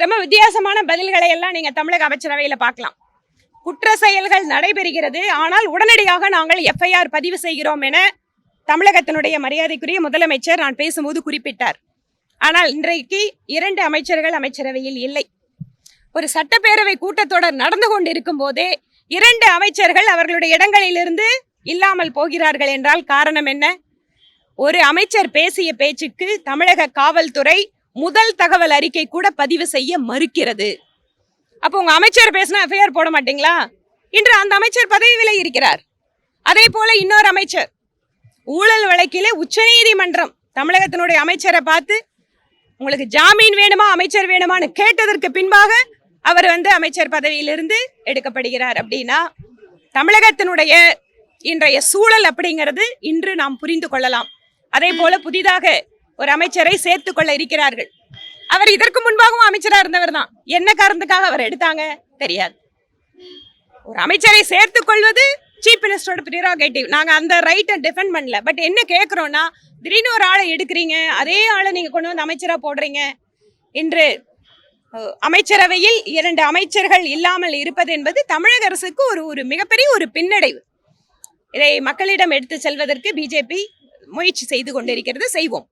ரொம்ப வித்தியாசமான பதில்களை எல்லாம் நீங்கள் தமிழக அமைச்சரவையில் பார்க்கலாம். குற்ற செயல்கள் நடைபெறுகிறது. ஆனால் உடனடியாக நாங்கள் எஃப்ஐஆர் பதிவு செய்கிறோம் என தமிழகத்தினுடைய மரியாதைக்குரிய முதலமைச்சர் நான் பேசும்போது குறிப்பிட்டார். ஆனால் இன்றைக்கு இரண்டு அமைச்சர்கள் அமைச்சரவையில் இல்லை. ஒரு சட்டப்பேரவை கூட்டத்தொடர் நடந்து கொண்டிருக்கும் போதே இரண்டு அமைச்சர்கள் அவர்களுடைய இடங்களிலிருந்து இல்லாமல் போகிறார்கள் என்றால் காரணம் என்ன? ஒரு அமைச்சர் பேசிய பேச்சுக்கு தமிழக காவல்துறை முதல் தகவல் அறிக்கை கூட பதிவு செய்ய மறுக்கிறது. அப்போ உங்க அமைச்சர் பேசினா எஃப்ஐஆர் போட மாட்டீங்களா? இன்று அந்த அமைச்சர் பதவி விலை இருக்கிறார். அதே போல இன்னொரு அமைச்சர். ஊழல் வழக்கிலே உச்சநீதிமன்றம் தமிழகத்தினுடைய அமைச்சரை பார்த்து உங்களுக்கு ஜாமீன் வேணுமா அமைச்சர் வேணுமான்னு கேட்டதற்கு பின்பாக அவர் வந்து அமைச்சர் பதவியிலிருந்து எடுக்கப்படுகிறார். அப்படின்னா தமிழகத்தினுடைய இன்றைய சூழல் அப்படிங்கிறது இன்று நாம் புரிந்து கொள்ளலாம். அதே போல புதிதாக ஒரு அமைச்சரை சேர்த்துக்கொள்ள இருக்கிறார்கள். அவர் இதற்கு முன்பாகவும் அமைச்சராக இருந்தவர் தான். என்ன காரணத்துக்காக அவர் எடுத்தாங்க? தெரியாது. ஒரு அமைச்சரை சேர்த்துக் கொள்வது சீஃப் மினிஸ்டரோட ப்ரிரோகேட்டிவ் நாங்கள் அந்த ரைட்டை டிஃபெண்ட் பண்ணல. பட் என்ன கேட்குறோம்னா திடீர்னு ஒரு ஆளை எடுக்கிறீங்க அதே ஆளை நீங்கள் கொண்டு வந்து அமைச்சராக போடுறீங்க இன்று அமைச்சரவையில் இரண்டு அமைச்சர்கள் இல்லாமல் இருப்பது என்பது தமிழக அரசுக்கு ஒரு ஒரு மிகப்பெரிய ஒரு பின்னடைவு. இதை மக்களிடம் எடுத்து செல்வதற்கு பிஜேபி முயற்சி செய்து கொண்டிருக்கிறது. செய்வோம்.